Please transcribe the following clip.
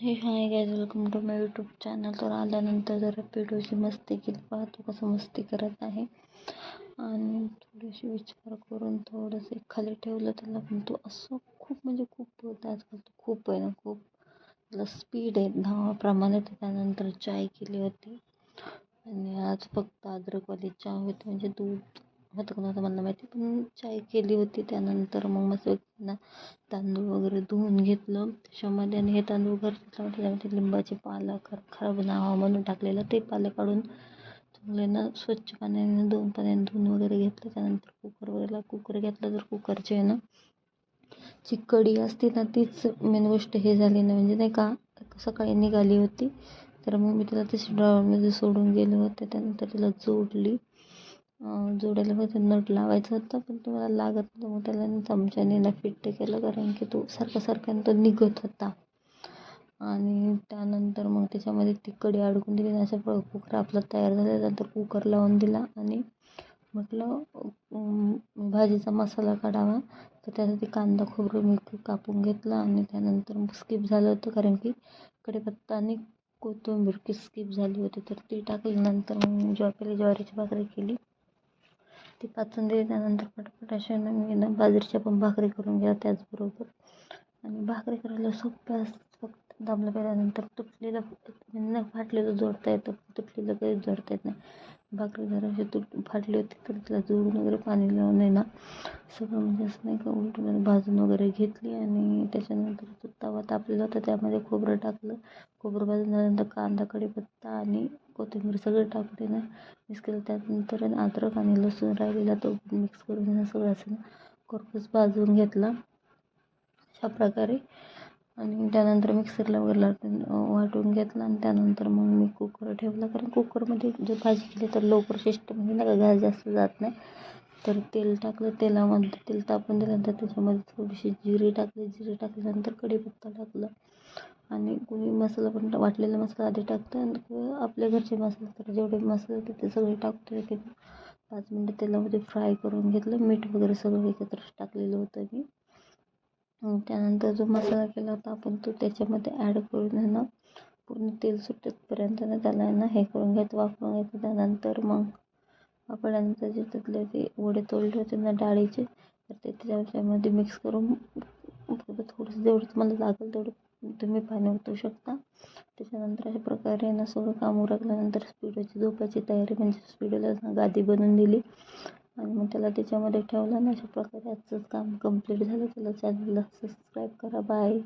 हे hi guys welcome to my YouTube channel तर आल्यानंतर जरा पेडोची मस्ती केली. पाहतो कसं मस्ती करत आहे. आणि थोडीशी विचार करून थोडंसं खाली ठेवलं त्याला. पण तो असं खूप म्हणजे खूप बोलतो आजकाल. तो खूप आहे ना खूप. त्याला स्पीड आहे. धावाप्रमाणे तर त्यानंतर चाय केली होती. आणि आज फक्त अद्रकवाली चहा होती म्हणजे दूध होतं का नव्हतं मला माहिती पण चाय केली होती त्यानंतर मग मस्त ना तांदूळ वगैरे धुवून घेतलं. त्याच्यामध्ये आणि हे तांदूळ घरचं त्याच्यामध्ये लिंबाचे पाला खर खराब नावा म्हणून टाकलेलं. ते पालं काढून चांगले ना स्वच्छ पाण्याने दोन पाण्याने धुवून वगैरे घेतलं. त्यानंतर कुकर वगैरे कुकर घेतलं तर कुकरचे आहे ना जी कढी असते ना तीच मेन गोष्ट हे झाली ना. म्हणजे नाही का सकाळी निघाली होती. तर मग मी तिला तशी ड्रॉवरमध्ये सोडून गेले होते. त्यानंतर तिला जोडली. जोड्याला फक्त नट लावायचं होतं पण तो मला लागत नव्हतं. मग त्याला चमच्याने ना फिट्ट केलं कारण की तो सारखा सारखा तो निघत होता. आणि त्यानंतर मग त्याच्यामध्ये ती कढी अडकून दिली अशा कुकर आपला तयार झाल्यानंतर कुकर लावून दिला आणि म्हटलं भाजीचा मसाला काढावा. तर त्यासाठी कांदा खोबरं मी कापून घेतला आणि त्यानंतर स्किप झालं होतं कारण की कढीपत्ता आणि कोथिंबीर स्किप झाली होती. तर ती टाकल्यानंतर मग ज्वारी ज्वारीची भाकरी केली. ती पाचून दिली त्यानंतर पटपट अशा मी बाजरीच्या पण भाकरी करून घ्या त्याचबरोबर. आणि भाकरी करायला सोप्या फक्त दाबलं त्यानंतर तुटलेलं फाटलेलं जोडता येतं तुटलेलं काही जोडता येत नाही. भाकरी जराशी तुट फाटली होती तर तिला जोडून वगैरे पाणी लावून आहे ना सगळं म्हणजे असं नाही का उलटून भाजून वगैरे घेतली आणि त्याच्यानंतर तो तवा तापलेला होता. त्यामध्ये खोबरं टाकलं. खोबरं भाजून झाल्यानंतर कांदा कढीपत्ता आणि कोथिंबीर सगळं टाकते ना मिक्स केलं. त्यानंतर अद्रक आणि लसूण राहिलेला तो मिक्स करून सगळं असं खरपूस भाजून घेतला. अशा प्रकारे आणि त्यानंतर मिक्सरला वगैरे वाटून घेतला आणि त्यानंतर मग मी कुकर ठेवला. कारण कुकरमध्ये जर भाजी केली तर लवकर शिष्ट म्हणजे नाही का गॅस जास्त जात नाही. तर तेल टाकलं तेलामध्ये तेल तापून दिल्यानंतर त्याच्यामध्ये थोडीशी जिरे टाकले. जिरे टाकल्यानंतर कढीपत्ता टाकला. आणि कोणी मसाला पण वाटलेला मसाला आधी टाकतं किंवा आपल्या घरचे मसाले तर जेवढे मसाले होते ते सगळे टाकतो की पाच मिनटं तेलामध्ये फ्राय करून घेतलं. मीठ वगैरे सगळं एकत्र टाकलेलं होतं मी. त्यानंतर जो मसाला केला होता आपण तो त्याच्यामध्ये ॲड करून आहे ना पूर्ण तेल सुटेपर्यंत ना त्याला आहे ना हे करून घ्यायचं वापरून घ्यायचं त्यानंतर मग वाफवल्यानंतर जे त्यातले ते वडे तोडले होते ना डाळीचे तर ते त्याच्यामध्ये मिक्स करून थोडंसं जेवढं तुम्हाला लागेल तेवढं तुम्ही पाणी ओतू शकता. त्याच्यानंतर अशा प्रकारे ना सगळं काम उरकल्यानंतर स्पीडोची झोपायची तयारी म्हणजे स्पीडोला गादी बनवून दिली. आणि मग त्याला त्याच्यामध्ये ठेवलं ना अशा प्रकारे आजचंच काम कंप्लीट झालं. त्याला चॅनलला सबस्क्राईब करा. बाय